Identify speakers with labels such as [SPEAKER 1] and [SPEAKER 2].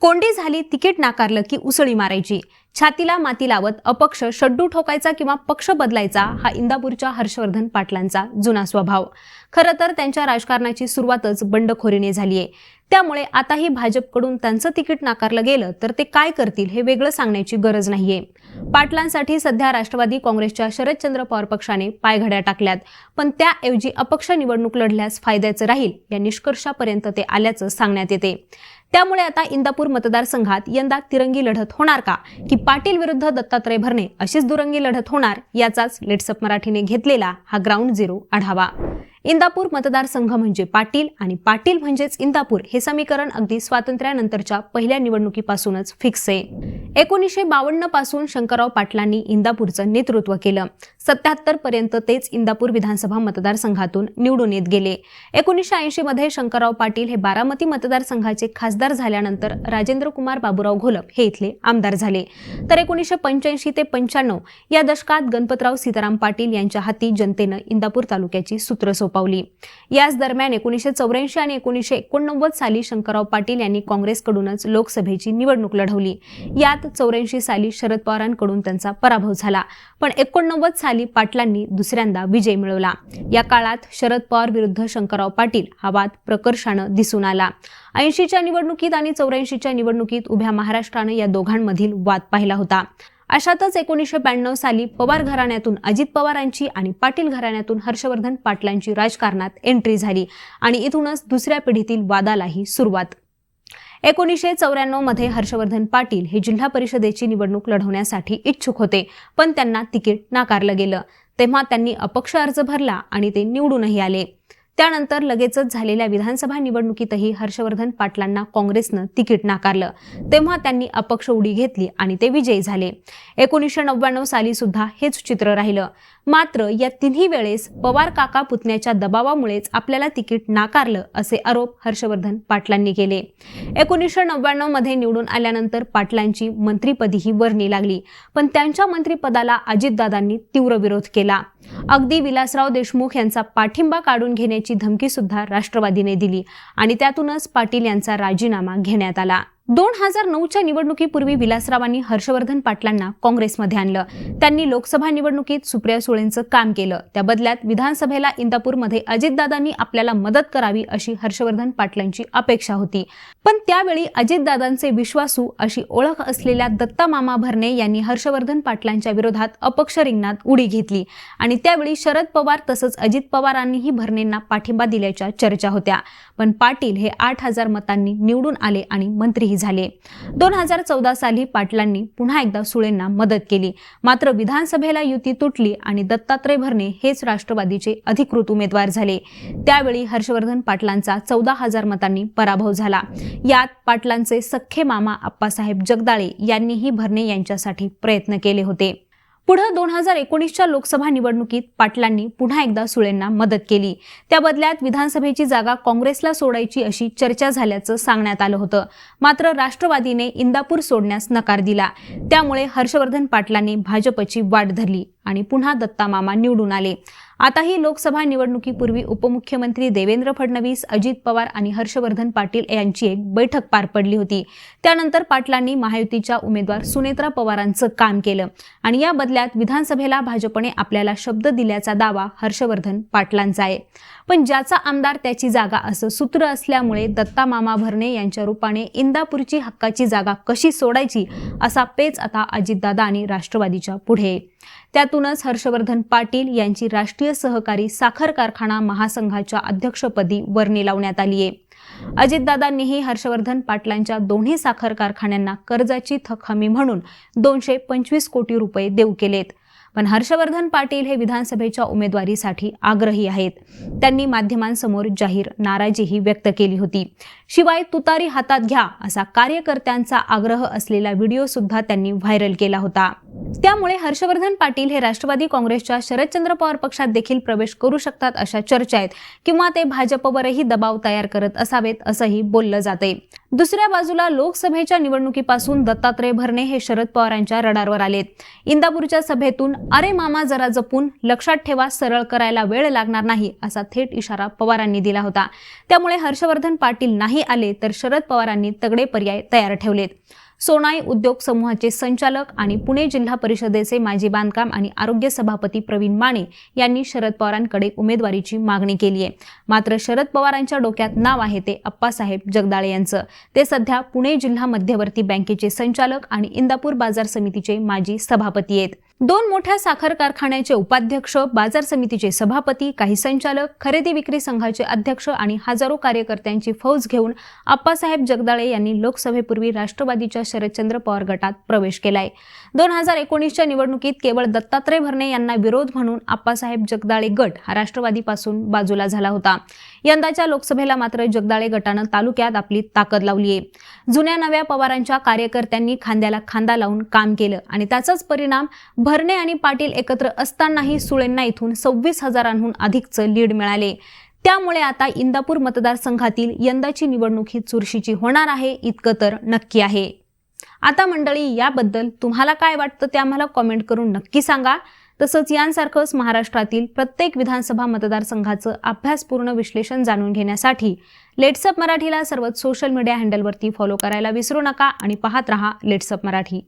[SPEAKER 1] कोंडी झाली तिकीट नाकारलं की उसळी मारायची. छातीला माती लावत अपक्ष शड्डू ठोकायचा किंवा पक्ष बदलायचा हा इंदापूरच्या हर्षवर्धन पाटलांचा जुना स्वभाव. खरं तर त्यांच्या राजकारणाची सुरुवातच बंडखोरीने झालीये. त्यामुळे आताही भाजपकडून त्यांचं तिकीट नाकारलं गेलं तर ते काय करतील हे वेगळं सांगण्याची गरज नाहीये. पाटलांसाठी सध्या राष्ट्रवादी काँग्रेसच्या शरदचंद्र पवार पक्षाने पायघड्या टाकल्यात. पण त्याऐवजी अपक्ष निवडणूक लढल्यास फायद्याचं राहील या निष्कर्षापर्यंत ते आल्याचं सांगण्यात येते. त्यामुळे आता इंदापूर मतदारसंघात यंदा तिरंगी लढत होणार का? की पाटील विरुद्ध दत्तात्रय भरणे अशीच दुरंगी लढत होणार? याचाच लेट्सअप मराठीने घेतलेला हा ग्राउंड झिरो आढावा. इंदापूर मतदारसंघ म्हणजे पाटील आणि पाटील म्हणजेच इंदापूर हे समीकरण अगदी स्वातंत्र्यानंतरच्या पहिल्या निवडणुकीपासूनच फिक्स आहे. एकोणीसशे बावन्नपासून शंकरराव पाटलांनी इंदापूरचं नेतृत्व केलं. सत्याहत्तर पर्यंत तेच इंदापूर विधानसभा मतदारसंघातून निवडून येत गेले. एकोणीसशे ऐंशी मध्ये शंकरराव पाटील हे बारामती मतदारसंघाचे खासदार झाल्यानंतर राजेंद्र कुमार बाबूराव घोलप हे इथले आमदार झाले. तर एकोणीसशे पंच्याऐंशी ते पंच्याण्णव या दशकात गणपतराव सीताराम पाटील यांच्या हाती जनतेनं इंदापूर तालुक्याची सूत्र सोपवली. याच दरम्यान एकोणीसशे चौऱ्याऐंशी आणि एकोणीसशे एकोणनव्वद साली शंकरराव पाटील यांनी काँग्रेसकडूनच लोकसभेची निवडणूक लढवली. यात चौऱ्याऐंशी साली शरद पवारांकडून त्यांचा पराभव झाला. पण एकोणनव्वद साली पाटलांनी दुसऱ्यांदा विजय मिळवला. या काळात शरद पवार विरुद्ध शंकरराव पाटील हा वाद प्रकर्षानं दिसून आला. ऐंशीच्या निवडणुकीत आणि चौऱ्याऐंशीच्या निवडणुकीत उभ्या महाराष्ट्रानं या दोघांमधील वाद पाहिला होता. अशातच एकोणीसशे ब्याण्णव साली पवार घराण्यातून अजित पवारांची आणि पाटील घराण्यातून हर्षवर्धन पाटलांची राजकारणात एंट्री झाली आणि इथूनच दुसऱ्या पिढीतील वादालाही सुरुवात. एकोणीसशे चौऱ्याण्णवमध्ये हर्षवर्धन पाटील हे जिल्हा परिषदेची निवडणूक लढवण्यासाठी इच्छुक होते पण त्यांना तिकीट नाकारलं गेलं. तेव्हा त्यांनी अपक्ष अर्ज भरला आणि ते निवडूनही आले. त्यानंतर लगेचच झालेल्या विधानसभा निवडणुकीतही हर्षवर्धन पाटलांना काँग्रेसनं तिकीट नाकारलं. तेव्हा त्यांनी अपक्ष उडी घेतली आणि ते विजयी झाले. एकोणीसशे नव्याण्णव साली सुद्धा हेच चित्र राहिलं. मात्र या तिन्ही वेळेस पवार काका पुतण्याच्या दबावामुळेच आपल्याला तिकीट नाकारलं असे आरोप हर्षवर्धन पाटलांनी केले. एकोणीसशे नव्याण्णवमध्ये निवडून आल्यानंतर पाटलांची मंत्रीपदीही वर्णी लागली पण त्यांच्या मंत्रिपदाला अजितदादांनी तीव्र विरोध केला. अगदी विलासराव देशमुख यांचा पाठिंबा काढून घेण्याची धमकी सुद्धा राष्ट्रवादीने दिली आणि त्यातूनच पाटील यांचा राजीनामा घेण्यात आला. दोन हजार नऊच्या निवडणुकीपूर्वी विलासरावांनी हर्षवर्धन पाटलांना काँग्रेसमध्ये आणलं. त्यांनी लोकसभा निवडणुकीत सुप्रिया सुळेंचं काम केलं. त्या बदल्यात विधानसभेला इंदापूरमध्ये अजितदादांनी आपल्याला मदत करावी अशी हर्षवर्धन पाटलांची अपेक्षा होती. पण त्यावेळी अजितदादांचे विश्वासू अशी ओळख असलेल्या दत्ता मामा भरणे यांनी हर्षवर्धन पाटलांच्या विरोधात अपक्ष रिंगणात उडी घेतली. आणि त्यावेळी शरद पवार तसंच अजित पवारांनीही भरणेंना पाठिंबा दिल्याच्या चर्चा होत्या. पण पाटील हे आठ हजार मतांनी निवडून आले आणि मंत्रीही झाले. दोन हजार चौदा साली पाटलांनी पुन्हा एकदा सुळेंना मदत केली. मात्र विधानसभेला युती तुटली आणि दत्तात्रय भरणे हेच राष्ट्रवादीचे अधिकृत उमेदवार झाले. त्यावेळी हर्षवर्धन पाटलांचा चौदा हजार मतांनी पराभव झाला. यात पाटलांचे सख्खे मामा आप्पासाहेब जगदाळे यांनीही भरणे यांच्यासाठी प्रयत्न केले होते. पुढं दोन हजार एकोणीसच्या लोकसभा निवडणुकीत पाटलांनी पुन्हा एकदा सुळेंना मदत केली. त्या बदल्यात विधानसभेची जागा काँग्रेसला सोडायची अशी चर्चा झाल्याचं सांगण्यात आलं होतं. मात्र राष्ट्रवादीने इंदापूर सोडण्यास नकार दिला. त्यामुळे हर्षवर्धन पाटलांनी भाजपची वाट धरली आणि पुन्हा दत्ता मामा निवडून आले. आताही लोकसभा निवडणुकीपूर्वी उपमुख्यमंत्री देवेंद्र फडणवीस अजित पवार आणि हर्षवर्धन पाटील यांची एक बैठक पार पडली होती. त्यानंतर पाटलांनी महायुतीच्या उमेदवार सुनेत्रा पवारांचं काम केलं आणि या बदल्यात विधानसभेला भाजपने आपल्याला शब्द दिल्याचा दावा हर्षवर्धन पाटलांचा आहे. पण ज्याचा आमदार त्याची जागा असं सूत्र असल्यामुळे दत्ता मामा भरणे यांच्या रूपाने इंदापूरची हक्काची जागा कशी सोडायची असा पेच आता अजितदादा आणि राष्ट्रवादीच्या पुढे त्यातूनच हर्षवर्धन पाटील यांची राष्ट्रीय सहकारी साखर कारखाना महासंघाच्या अध्यक्षपदी वर्णी लावण्यात आली आहे अजितदादांनीही हर्षवर्धन पाटलांच्या दोन्ही साखर कारखान्यांना कर्जाची थक हमी म्हणून दोनशे पंचवीस कोटी रुपये देऊ केलेत. पण हर्षवर्धन पाटील हे विधानसभेच्या उमेदवारीसाठी आग्रही आहेत. त्यांनी माध्यमांसमोर जाहीर नाराजीही व्यक्त केली होती. शिवाय तुतारी हातात घ्या असा कार्यकर्त्यांचा आग्रह असलेला व्हिडिओ सुद्धा त्यांनी व्हायरल केला होता. त्यामुळे हर्षवर्धन पाटील हे राष्ट्रवादी काँग्रेसच्या शरदचंद्र पवार पक्षात देखील प्रवेश करू शकतात अशा चर्चा आहेत किंवा ते भाजपवरही दबाव तयार करत असावेत असंही बोललं जाते दुसऱ्या बाजूला लोकसभेच्या निवडणुकीपासून दत्तात्रय भरणे हे शरद पवारांच्या रडारवर आलेत. इंदापूरच्या सभेतून अरे मामा जरा जपून लक्षात ठेवा सरळ करायला वेळ लागणार नाही असा थेट इशारा पवारांनी दिला होता. त्यामुळे हर्षवर्धन पाटील नाही आले तर शरद पवारांनी तगडे पर्याय तयार ठेवलेत. सोनाई उद्योग समूहाचे संचालक आणि पुणे जिल्हा परिषदेचे माजी बांधकाम आणि आरोग्य सभापती प्रवीण माने यांनी शरद पवारांकडे उमेदवारीची मागणी केली आहे. मात्र शरद पवारांच्या डोक्यात नाव आहे ते अप्पासाहेब जगदाळे यांचं. ते सध्या पुणे जिल्हा मध्यवर्ती बँकेचे संचालक आणि इंदापूर बाजार समितीचे माजी सभापती आहेत. दोन मोठ्या साखर कारखान्याचे उपाध्यक्ष बाजार समितीचे सभापती काही संचालक खरेदी विक्री संघाचे अध्यक्ष आणि हजारो कार्यकर्त्यांची फौज घेऊन आप्पासाहेब जगदाळे यांनी लोकसभेपूर्वी राष्ट्रवादीच्या शरदचंद्र पवार गटात प्रवेश केलाय. दोन हजार एकोणीसच्या निवडणुकीत केवळ दत्तात्रय भरणे यांना विरोध म्हणून आप्पासाहेब जगदाळे गट हा राष्ट्रवादीपासून बाजूला झाला होता. यंदाच्या लोकसभेला मात्र जगदाळे गटानं तालुक्यात आपली ताकद लावली आहे जुन्या नव्या पवारांच्या कार्यकर्त्यांनी खांद्याला खांदा लावून काम केलं आणि त्याचाच परिणाम भरणे आणि पाटील एकत्र असतानाही सुळेंना इथून सव्वीस हजारांहून अधिकचं लीड मिळाले. त्यामुळे आता इंदापूर मतदारसंघातील यंदाची निवडणूक ही चुरशीची होणार आहे इतकं तर नक्की आहे. आता मंडळी याबद्दल तुम्हाला काय वाटतं ते आम्हाला कॉमेंट करून नक्की सांगा. तसंच यांसारखंच महाराष्ट्रातील प्रत्येक विधानसभा मतदारसंघाचं अभ्यासपूर्ण विश्लेषण जाणून घेण्यासाठी लेट्सअप मराठीला सर्वच सोशल मीडिया हँडलवरती फॉलो करायला विसरू नका आणि पाहत रहा लेट्सअप मराठी.